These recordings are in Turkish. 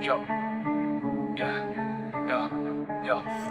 Yo. Yeah. Yeah.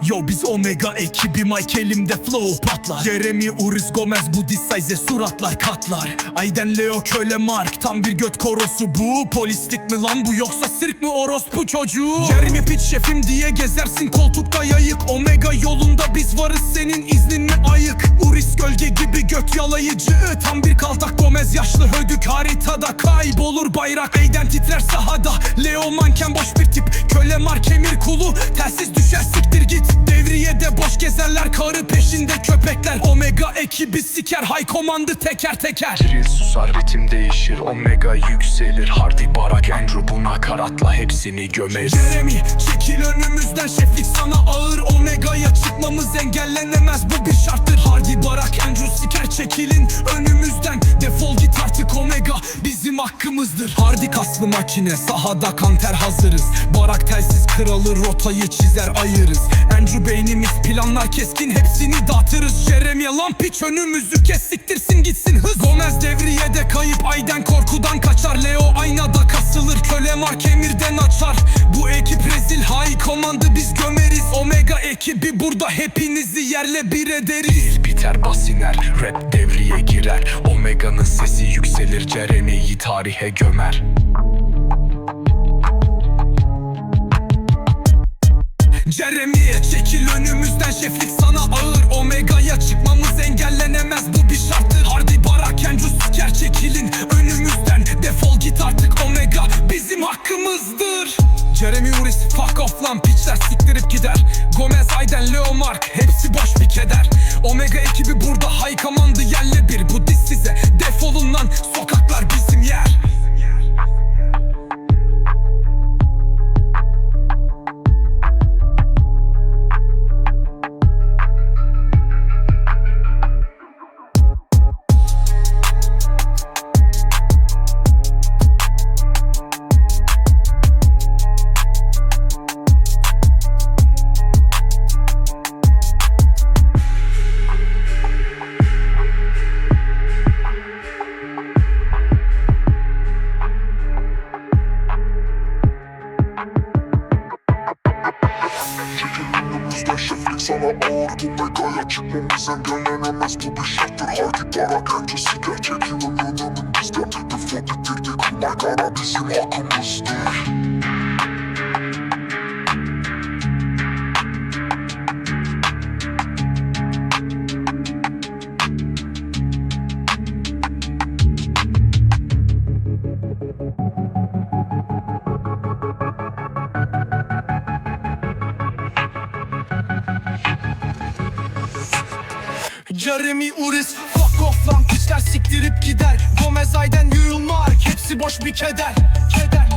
Yo biz Omega ekibi Mike elimde flow patlar. Jeremy Uriz Gomez bu size suratlar katlar. Ayden Leo köle Mark tam bir göt korosu bu. Polislik mi lan bu yoksa sirk mi orospu çocuğu? Jeremy Pitt şefim diye gezersin koltukta yayık. Omega yolunda biz varız senin iznin mi ayık. Uriz gölge gibi göt yalayıcı Tam bir kaltak Gomez yaşlı hödük. Haritada Kaybolur bayrak Ayden titrer sahada Leo manken boş bir tip Köle Mark emir kulu. Telsiz düşer siktir git. Devriyede boş gezerler karı peşinde köpekler. Omega ekibi siker high komandı teker teker. Drill susar ritim değişir. Omega yükselir. Hardy Barak Andrew bu nakaratla hepsini gömeriz Jeremy çekil önümüzden. Şeflik sana ağır. Omega'ya çıkmamız engellenemez. Bu bir şarttır. Hardy Barak Andrew siker çekilin önümüzden. Defol git artık Omega bizim hakkımızdır. Hardy kaslı makine. Sahada kanter hazırız. Barak telsiz kralı rotayı çizer ayırız Andrew beynimiz planlar keskin hepsini dağıtırız. Jeremy lan piç önümüzü kes siktirsin gitsin hız. Gomez devriyede kayıp ayden korkudan kaçar. Leo aynada kasılır köle mark emirden açar. Bu ekip rezil high komandı biz gömeriz. Omega ekibi burada hepinizi yerle bir ederiz. Biter basiner Rap devriye girer. Omega'nın sesi yükselir Jeremy'yi tarihe gömer Jeremy Uris fuck off lan piçler siktirip gider. Gomez Ayden Leo Mark hepsi boş bir keder. Omega ekibi burada high command'ı yerle bir. Bu diz size defolun lan sokaklar bizim sana ağır Bu megaya çıkmamız engellenemez Bu bir şarttır Hardy Barak Önce siker çekilin önümüzden Defol bitirdik Megara bizim hakkımızdır Jeremy Uris. Fuck off lan piçler siktirip gider. Gomez Ayden Mark Hepsi boş bir keder. Keder.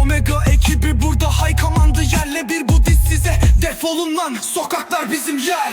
Omega ekibi burada high command'ı yerle bir bu diz size. Defolun lan sokaklar bizim yer.